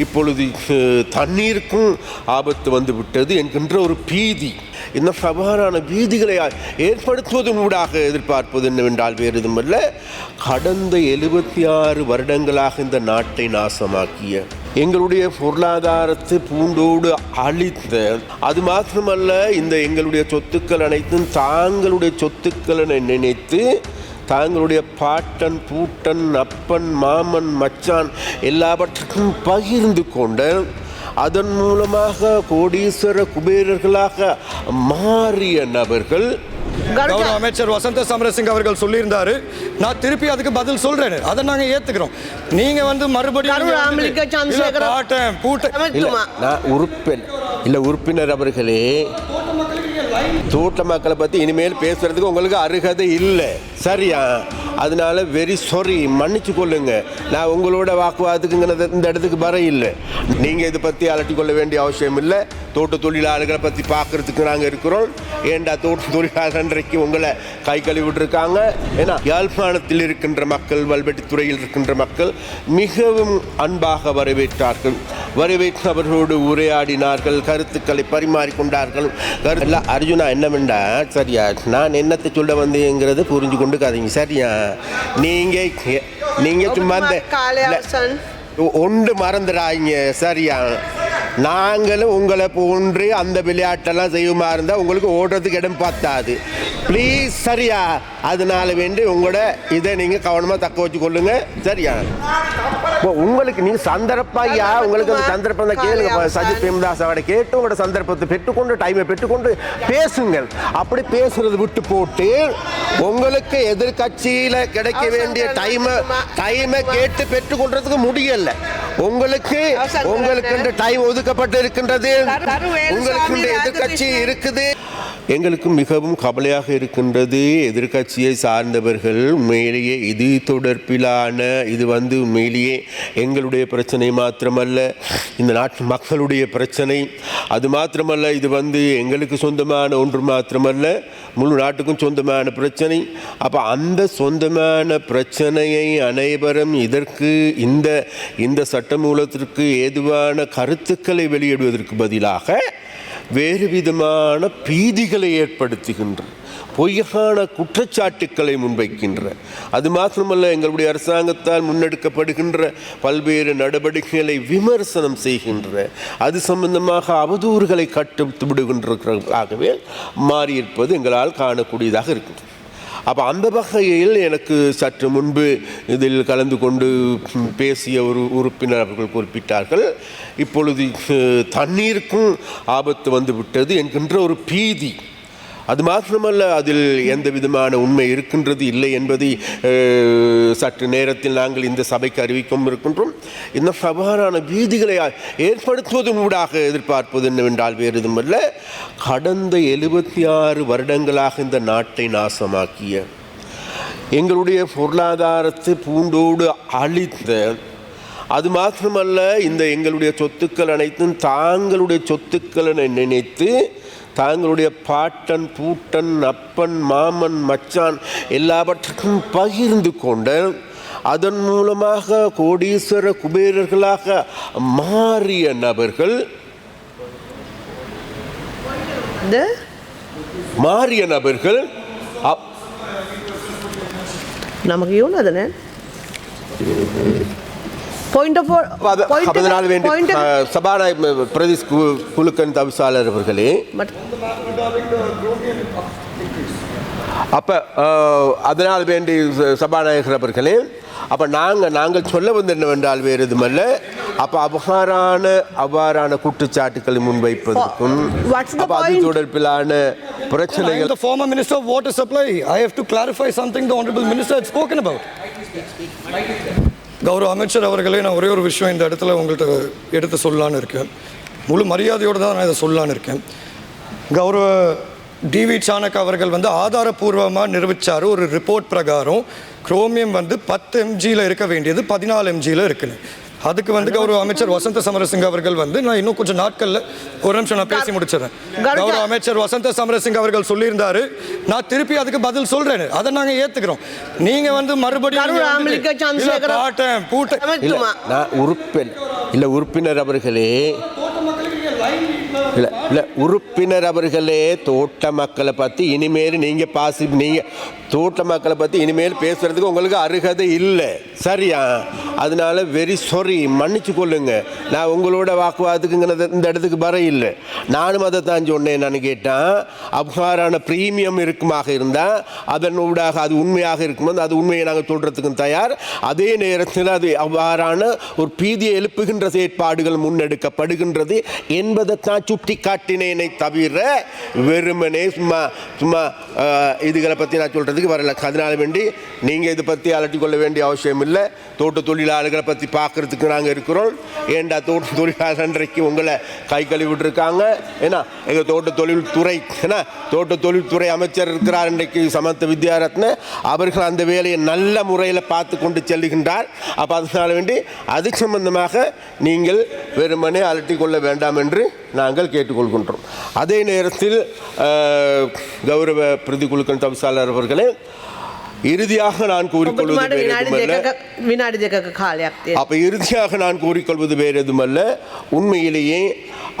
இப்பொழுது தண்ணீருக்கும் ஆபத்து வந்து விட்டது என்கின்ற ஒரு பீதி. இந்த சவாலான பீதிகளை ஏற்படுத்துவதன் ஊடாக எதிர்பார்ப்பது என்னவென்றால் வேறு எதுவுமல்ல கடந்த எழுபத்தி ஆறு வருடங்களாக இந்த நாட்டை நாசமாக்கிய எங்களுடைய பொருளாதாரத்தை பூண்டோடு அழித்த அது மாத்திரமல்ல இந்த எங்களுடைய சொத்துக்கள் அனைத்தும் தாங்களுடைய சொத்துக்களை நினைத்து தாங்களுடைய பாட்டன் பூட்டன் அப்பன் மாமன் மச்சான் எல்லாவற்றுக்கும் பகிர்ந்து கொண்ட அதன் மூலமாக கோடீஸ்வர குபேரர்களாக மாறிய நபர்கள் கௌரவ அமைச்சர் வசந்த சமரசிங் அவர்கள் சொல்லியிருந்தாரு. நான் திருப்பி அதுக்கு பதில் சொல்றேன். அதை நாங்க ஏத்துக்கிறோம். நீங்க வந்து மறுபடியும் ராமலிங்க இல்ல, உறுப்பினர் அவர்களே. தோட்ட மக்களை பற்றி இனிமேல் பேசுறதுக்கு உங்களுக்கு அருகதை இல்லை. சரியா அதனால வெரி சாரி மன்னிச்சு கொள்ளுங்க. நான் உங்களோட வாக்குவாதத்துக்கு இந்த இடத்துக்கு வர இல்லை. நீங்கள் இதை பற்றி அலட்டி கொள்ள வேண்டிய அவசியம் இல்லை. தோட்ட தொழிலாளர்களை பற்றி பார்க்கறதுக்கு நாங்கள் இருக்கிறோம். ஏண்டா தோட்ட தொழிலாளர் இன்றைக்கு உங்களை கை கழுவி இருக்காங்க ஏன்னா யாழ்ப்பாணத்தில் இருக்கின்ற மக்கள் வல்வெட்டித்துறையில் இருக்கின்ற மக்கள் மிகவும் அன்பாக வரவேற்றார்கள். வரவேற்று அவர்களோடு உரையாடினார்கள் கருத்துக்களை பரிமாறிக்கொண்டார்கள். கரு அர்ஜுனா என்னவெண்டா? சரியா நான் என்னத்தை சொல்ல வந்தேங்கிறத புரிஞ்சு கொண்டு கதைங்க சரியா நீங்க நீங்க சும்மா இந்த ஒன்று மறந்துடாங்க சரியா நாங்களும் உங்களை போன்று அந்த விளையாட்டெல்லாம் செய்யுமா இருந்தால் உங்களுக்கு ஓடுறதுக்கு இடம் பத்தாது. ப்ளீஸ் சரியா அதனால வேண்டி உங்களோட இதை நீங்கள் கவனமாக தக்க வச்சு கொள்ளுங்க சரியா உங்களுக்கு நீ சந்தர்ப்பையா? உங்களுக்கு அந்த சந்தர்ப்பம் தான் கேளுங்க. சஜித் பிரேமதாஸ் அவரை கேட்டு உங்களோட சந்தர்ப்பத்தை பெற்றுக்கொண்டு டைமை பெற்றுக்கொண்டு பேசுங்கள். அப்படி பேசுறது விட்டு போட்டு உங்களுக்கு எதிர்கட்சியில கிடைக்க வேண்டிய டைமை டைமை கேட்டு பெற்றுக்கொள்றதுக்கு முடியல. உங்களுக்கு உங்களுக்கு டைம் ஒதுக்கப்பட்டு இருக்கின்றது உங்களுக்கு எதிர்கட்சி இருக்குது. எங்களுக்கு மிகவும் கவலையாக இருக்கின்றது. எதிர்க்கட்சியை சார்ந்தவர்கள் உண்மையிலேயே இது தொடர்பிலான இது வந்து உண்மையிலேயே எங்களுடைய பிரச்சனை மாத்திரமல்ல. இந்த நாட்டு மக்களுடைய பிரச்சனை அது மாத்திரமல்ல இது வந்து எங்களுக்கு சொந்தமான ஒன்று மாத்திரமல்ல. முழு நாட்டுக்கும் சொந்தமான பிரச்சனை. அப்போ அந்த சொந்தமான பிரச்சனையை அனைவரும் இதற்கு இந்த இந்த சட்டமூலத்திற்கு ஏதுவான கருத்துக்களை வெளியிடுவதற்கு பதிலாக வேறு விதமான பீதிகளை ஏற்படுத்துகின்ற பொய்யான குற்றச்சாட்டுக்களை முன்வைக்கின்ற அது மாத்திரமல்ல எங்களுடைய அரசாங்கத்தால் முன்னெடுக்கப்படுகின்ற பல்வேறு நடவடிக்கைகளை விமர்சனம் செய்கின்ற அது சம்பந்தமாக அவதூறுகளை கட்டு விடுகின்றதாகவே மாறியிருப்பது எங்களால் காணக்கூடியதாக இருக்கின்றது அப்போ அந்த வகையில் எனக்கு சற்று முன்பு இதில் கலந்து கொண்டு பேசிய ஒரு உறுப்பினர் அவர்கள் குறிப்பிட்டார்கள். இப்பொழுது தண்ணீருக்கும் ஆபத்து வந்து விட்டது என்கின்ற ஒரு பீதி அது மாத்திரமல்ல அதில் எந்த விதமான உண்மை இருக்கின்றது இல்லை என்பதை சற்று நேரத்தில் நாங்கள் இந்த சபைக்கு அறிவிக்கவும் இருக்கின்றோம். இந்த சவாலான வீதிகளை ஏற்படுத்துவதன் ஊடாக எதிர்பார்ப்பது என்னவென்றால் வேறு எதுவுமல்ல கடந்த எழுபத்தி ஆறு வருடங்களாக இந்த நாட்டை நாசமாக்கிய எங்களுடைய பொருளாதாரத்தை பூண்டோடு அழித்த அது மாத்திரமல்ல இந்த எங்களுடைய சொத்துக்கள் அனைத்தும் தாங்களுடைய சொத்துக்கள் நினைத்து தாங்களுடைய பாட்டன் பூட்டன் அப்பன் மாமன் மச்சான் எல்லாவற்றுக்கும் பகிர்ந்து கொண்ட அதன் மூலமாக கோடீஸ்வர குபேரர்களாக மாறிய நபர்கள் மாறிய நபர்கள் நமக்கு இவ்வளோதானே பாயிண்ட் ஆஃப் அப்ப அது- அப்ப அதனால் வேண்டி அஹ், சபாநாயக பிரதேஷ் கு- குழுக்களின் தவிசாளர் அவர்களே அப்போ அதனால் வேண்டி சபாநாயகர் அவர்களே அப்போ நாங்கள் நாங்கள் சொல்ல வந்து என்னவென்றால் வேறு எதுமல்ல அப்போ அவ்வாறான அவ்வாறான குற்றச்சாட்டுக்களை முன்வைப்பதற்கும் அப்போ அது? தொடர்பிலான பிரச்சனைகள் the former minister of water supply. I have to clarify something the honorable minister had spoken about. கௌரவ அமைச்சர் அவர்களே நான் ஒரே ஒரு விஷயம் இந்த இடத்துல உங்கள்கிட்ட எடுத்து சொல்லலான்னு இருக்கேன். முழு மரியாதையோடு தான் நான் இதை சொல்லலான்னு இருக்கேன். கௌரவ டிவி சாணக் அவர்கள் வந்து ஆதாரபூர்வமாக நிரூபித்தார் ஒரு ரிப்போர்ட் பிரகாரம் குரோமியம் வந்து பத்து எம்ஜியில் இருக்க வேண்டியது பதினாலு எம்ஜியில் இருக்குன்னு. அதுக்கு வந்து கௌரவ அமைச்சர் வசந்த சமரசிங்க அவர்கள் வந்து நான் இன்னும் கொஞ்சம் நாட்களில் ஒரு நிமிஷம் நான் பேசி முடிச்சிடறேன். கௌரவ அமைச்சர் வசந்த சமரசிங்க அவர்கள் சொல்லியிருந்தாரு. நான் திருப்பி அதுக்கு பதில் சொல்றேன். அதை நாங்க ஏத்துக்கிறோம். நீங்க வந்து மறுபடியும் உறுப்பினர் இல்ல உறுப்பினர் அவர்களே. இல்ல இல்ல உறுப்பினர் அவர்களே தோட்ட மக்களை பத்தி இனிமேல் நீங்க பாசி நீங்க தோட்ட மக்களை பற்றி இனிமேல் பேசுகிறதுக்கு உங்களுக்கு அருகதை இல்லை. சரியா? அதனால வெரி சாரி மன்னிச்சு கொள்ளுங்க. நான் உங்களோட வாக்குவாதத்துக்குங்கிறத இந்த இடத்துக்கு வர இல்லை. நானும் அதை தான் சொன்னேன் நான் கேட்டேன். அவ்வாறான ப்ரீமியம் இருக்குமாக இருந்தால் அதன் ஊடாக அது உண்மையாக இருக்கும்போது அது உண்மையை நாங்கள் சொல்கிறதுக்கும் தயார். அதே நேரத்தில் அது அவ்வாறான ஒரு பீதியை எழுப்புகின்ற செயற்பாடுகள் முன்னெடுக்கப்படுகின்றது என்பதை தான் சுட்டி காட்டினேனை தவிர வெறுமனே சும்மா சும்மா இதுகளை பற்றி நான் சொல்கிறது சொல்கிறதுக்கு வரல. அதனால வேண்டி நீங்கள் இதை பற்றி அலட்டிக் கொள்ள வேண்டிய அவசியம் இல்லை. தோட்ட தொழிலாளர்களை பற்றி பார்க்குறதுக்கு நாங்கள் இருக்கிறோம். ஏண்டா தோட்ட தொழிலாளர் அன்றைக்கு உங்களை கை கழுவி விட்டுருக்காங்க? ஏன்னா எங்கள் தோட்ட தொழில்துறை ஏன்னா தோட்ட தொழில்துறை அமைச்சர் இருக்கிறார் இன்றைக்கு சமத்த வித்யாரத்ன. அவர்கள் அந்த வேலையை நல்ல முறையில் பார்த்து கொண்டு செல்லுகின்றார் அப்போ அதனால வேண்டி அது சம்பந்தமாக நீங்கள் வெறுமனே அலட்டிக் கொள்ள வேண்டாம் என்று நாங்கள் கேட்டுக்கொள்கின்றோம். அதே நேரத்தில் கௌரவ கௌரவ பிரதிகுழுக்கள் தவிசாளர் அவர்களே இறுதியாக நான் கூறிக்கொள்வது அப்ப இறுதியாக நான் கூறிக்கொள்வது வேறு எதுமல்ல உண்மையிலேயே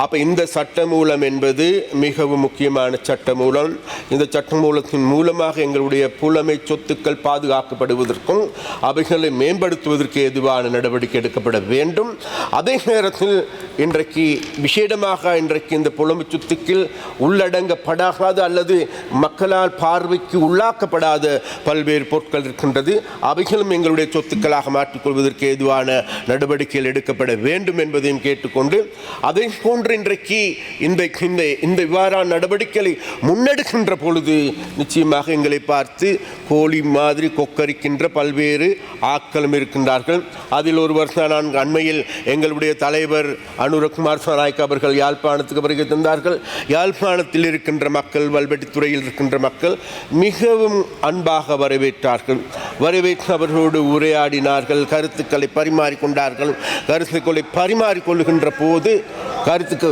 அப்ப இந்த சட்டமூலம் என்பது மிகவும் முக்கியமான சட்டமூலம். இந்த சட்டமூலத்தின் மூலமாக எங்களுடைய புலமை சொத்துக்கள் பாதுகாக்கப்படுவதற்கும் அவைகளை மேம்படுத்துவதற்கு எதுவான நடவடிக்கை எடுக்கப்பட வேண்டும். அதே நேரத்தில் இன்றைக்கு விசேடமாக இன்றைக்கு இந்த புலமை சொத்துக்கள் உள்ளடங்கப்படாத அல்லது மக்களால் பார்வைக்கு உள்ளாக்கப்படாத பல்வேறு பொருட்கள் இருக்கின்றது அவைகளும் எங்களுடைய சொத்துக்களாக மாற்றிக்கொள்வதற்கு ஏதுவான நடவடிக்கைகள் எடுக்கப்பட வேண்டும் என்பதையும் கேட்டுக்கொண்டு அதை போன்று இன்றைக்கு இந்த இந்த இந்த இவ்வாறான நடவடிக்கைகளை முன்னெடுக்கின்ற பொழுது நிச்சயமாக எங்களை பார்த்து கோழி மாதிரி கொக்கரிக்கின்ற பல்வேறு ஆக்களும் இருக்கின்றார்கள். அதில் ஒருவர் தான் நான் அண்மையில் எங்களுடைய தலைவர் அனுரகுமார் சாநாயக் அவர்கள் யாழ்ப்பாணத்துக்கு வருகை தந்தார்கள். யாழ்ப்பாணத்தில் இருக்கின்ற மக்கள் வல்வெட்டித்துறையில் இருக்கின்ற மக்கள் மிகவும் அன்பாக வரவேற்றார்கள் வரவேற்று அவர்களோடு உரையாடினார்கள் கருத்துக்களை பரிமாறிக்கொண்டார்கள் கருத்துக்களை பரிமாறிக்கொள்ளுகின்ற போது கருத்துக்கு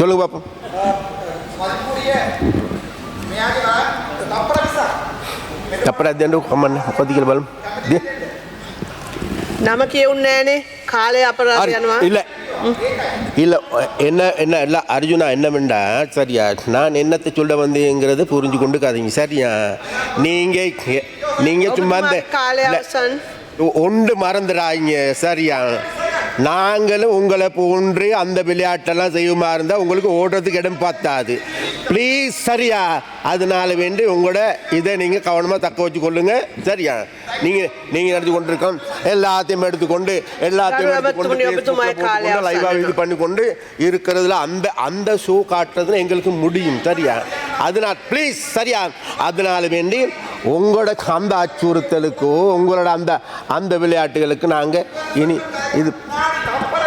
சொல்லுங்க பாப்போம் தப்பரா தேண்டு கம்மன் பத்திகள் பலம் தே නම කියවුන්නේ නෑනේ කාලය අපරාධ அர்- යනවා. இல்ல இல்லை என்ன என்ன இல்லை அர்ஜுனா என்னமெண்டா சரியா நான் என்னத்தை சொல்ல வந்தேங்கிறத புரிஞ்சு கொண்டுக்காதீங்க சரியா? நீங்கள் நீங்கள் சும்மா அந்த ஒன்று மறந்துடாங்க சரியா? நாங்களும் உங்களை போன்று அந்த விளையாட்டெல்லாம் செய்யுமா இருந்தால் உங்களுக்கு ஓடுறதுக்கு இடம் பார்த்தாது ப்ளீஸ் சரியா? அதனால வேண்டி உங்களோட இதை நீங்கள் கவனமாக தக்க வச்சு கொள்ளுங்க சரியா? நீங்கள் நீங்கள் நடத்தி கொண்டிருக்கோம். எல்லாத்தையும் எடுத்துக்கொண்டு எல்லாத்தையும் எடுத்துக்கொண்டு லைவாக. இது பண்ணி கொண்டு இருக்கிறதுல அந்த அந்த ஷோ காட்டுறதுல எங்களுக்கு முடியும். சரியா? அதனால் ப்ளீஸ் சரியா? அதனால வேண்டி உங்களோட அந்த அச்சுறுத்தலுக்கோ உங்களோட அந்த அந்த விளையாட்டுகளுக்கு நாங்கள் இனி இது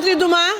dentro do mar?